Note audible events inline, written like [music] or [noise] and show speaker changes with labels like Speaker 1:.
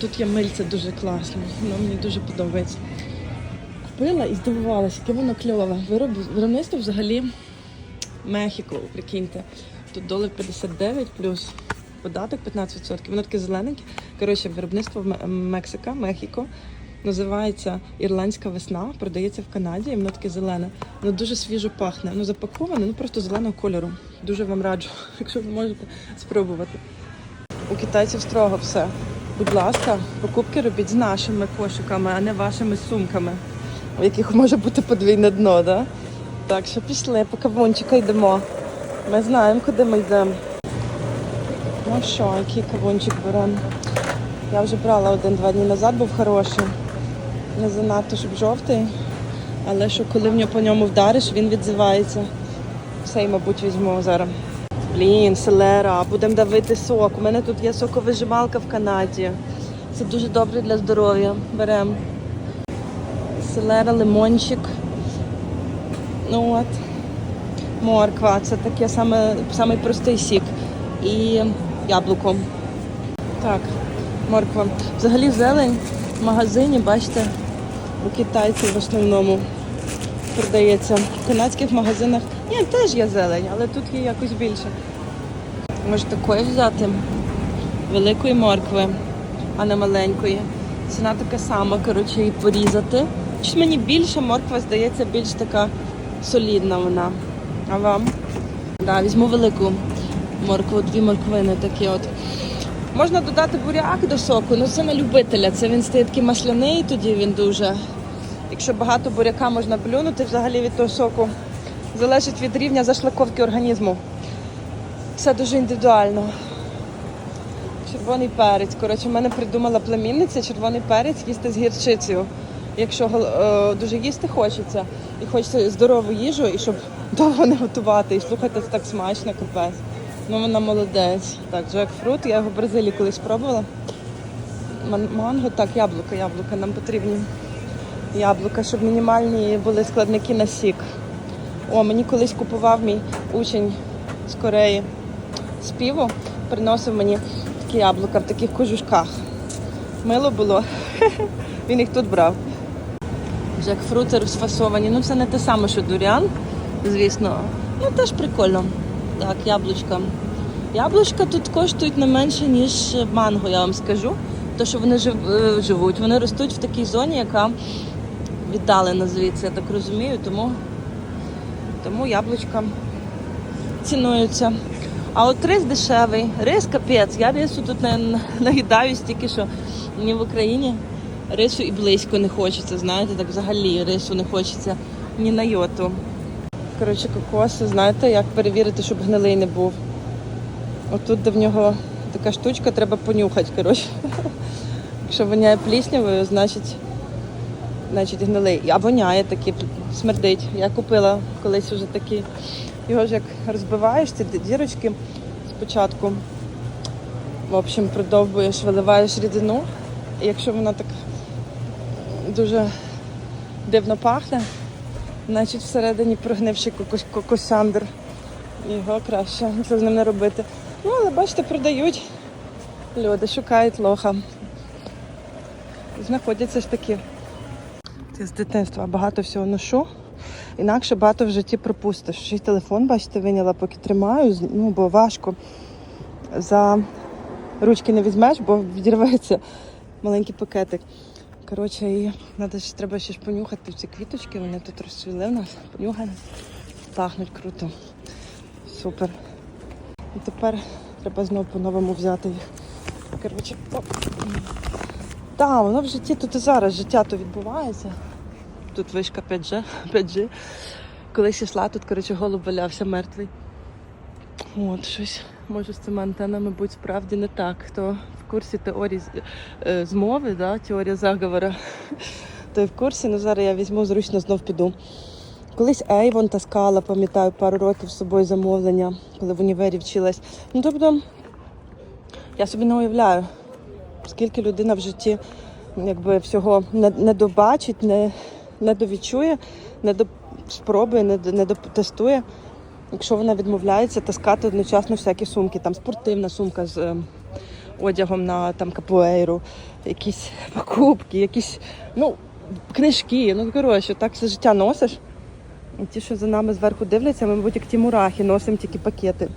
Speaker 1: Тут є мильце дуже класне, воно мені дуже подобається. Купила і здивувалася, яке воно кльове. Виробництво взагалі Мехіко, прикиньте. Тут долар 59 плюс податок 15%. Воно таке зелененьке. Коротше, виробництво Мексика, Мехіко. Називається Ірландська весна, продається в Канаді, і воно таке зелене. Воно дуже свіжо пахне. Воно запаковане, ну просто зеленого кольору. Дуже вам раджу, [laughs] якщо ви можете спробувати. У китайців строго все. Будь ласка, покупки робіть з нашими кошиками, а не вашими сумками, у яких може бути подвійне дно, да? Так що пішли, по кавунчика йдемо. Ми знаємо, куди ми йдемо. Ну що, який кавунчик беремо? Я вже брала один-два дні назад, був хороший. Не занадто, щоб жовтий. Але що коли в нього по ньому вдариш, він відзивається. Цей, мабуть, візьму зараз. Блін, селера, будемо давити сок. У мене тут є соковижималка в Канаді. Це дуже добре для здоров'я. Беремо. Селера, лимончик. Ну от. Морква. Це таке саме, самий простий сік. І яблуко. Так, морква. Взагалі зелень в магазині, бачите, у китайців в основному продається. В канадських магазинах ні, теж є зелень, але тут є якось більше. Може такої взяти великої моркви, а не маленької. Ціна така сама, коротше, і порізати. Чи мені більше морква здається більш така солідна вона. А вам? Да, візьму велику моркву, дві морквини такі от. Можна додати буряк до соку, ну це на любителя. Це він стає такий масляний, тоді він дуже. Якщо багато буряка можна плюнути взагалі від того соку, залежить від рівня зашлаковки організму. Все дуже індивідуально. Червоний перець. Коротше, в мене придумала племінниця червоний перець їсти з гірчицею. Якщо е, дуже їсти хочеться і хочеться здорову їжу, і щоб довго не готувати, і слухати це так смачно, капець. Ну вона молодець. Так, джекфрут, я його в Бразилії колись спробувала. Ман- Манго, так, яблука, яблука нам потрібні. Яблука, щоб мінімальні були складники на сік. О, мені колись купував мій учень з Кореї з піву, приносив мені такі яблука в таких кожушках. Мило було. [laughs] Він їх тут брав. Джекфрути розфасовані. Ну, це не те саме, що дуріан, звісно. Ну, теж прикольно. Так, яблучка. Яблучка тут коштують не менше, ніж манго, я вам скажу. То, що вони жив, е, живуть. Вони ростуть в такій зоні, яка віддалена звідси, я так розумію, тому, тому яблучка цінуються. А от рис дешевий, рис капець. Я рису тут не наїдаю стільки, що мені в Україні рису і близько не хочеться. Знаєте, так взагалі рису не хочеться ні на йоту. Коротше, кокоси, знаєте, як перевірити, щоб гнилий не був. Отут, де в нього така штучка, треба понюхати. коротше. [laughs] Якщо воняє пліснявою, значить, значить гнилий. А воняє такі, смердить. Я купила колись вже такі. Його ж як розбиваєш, ці дірочки спочатку. В общем, продовбуєш, виливаєш рідину. І якщо вона так дуже дивно пахне, значить всередині прогнивший кокос, кокосандр. Його краще нічого з ним не робити. Ну, але бачите, продають. Люди шукають лоха. Знаходяться ж такі. Це з дитинства багато всього ношу. Інакше багато в житті пропустиш. Ще й телефон, бачите, виняла, поки тримаю, ну, бо важко. За ручки не візьмеш, бо відірветься маленький пакетик. Коротше, і надо ж, треба ще ж понюхати ці квіточки, вони тут розцвіли в нас. Понюхаємо. Пахнуть круто. Супер. І тепер треба знову по-новому взяти їх. Коротше, оп. Так, воно в житті тут і зараз життя то відбувається. Тут вишка 5G, [laughs] 5G. Колись йшла, тут, коротше, голуб валявся мертвий. От щось. Може, з цими антенами будь справді не так. Хто в курсі теорії е, змови, да, теорія заговора, [laughs] той в курсі, ну зараз я візьму зручно знов піду. Колись Ейвон таскала, пам'ятаю, пару років з собою замовлення, коли в універі вчилась. Ну тобто, я собі не уявляю, скільки людина в житті якби всього не, не добачить, не, довідчує, не до, спробує, не, не дотестує. Якщо вона відмовляється таскати одночасно всякі сумки, там спортивна сумка з е, одягом на там капуейру, якісь покупки, якісь ну, книжки. Ну, коротше, так все життя носиш. І ті, що за нами зверху дивляться, ми, мабуть, як ті мурахи, носимо тільки пакети.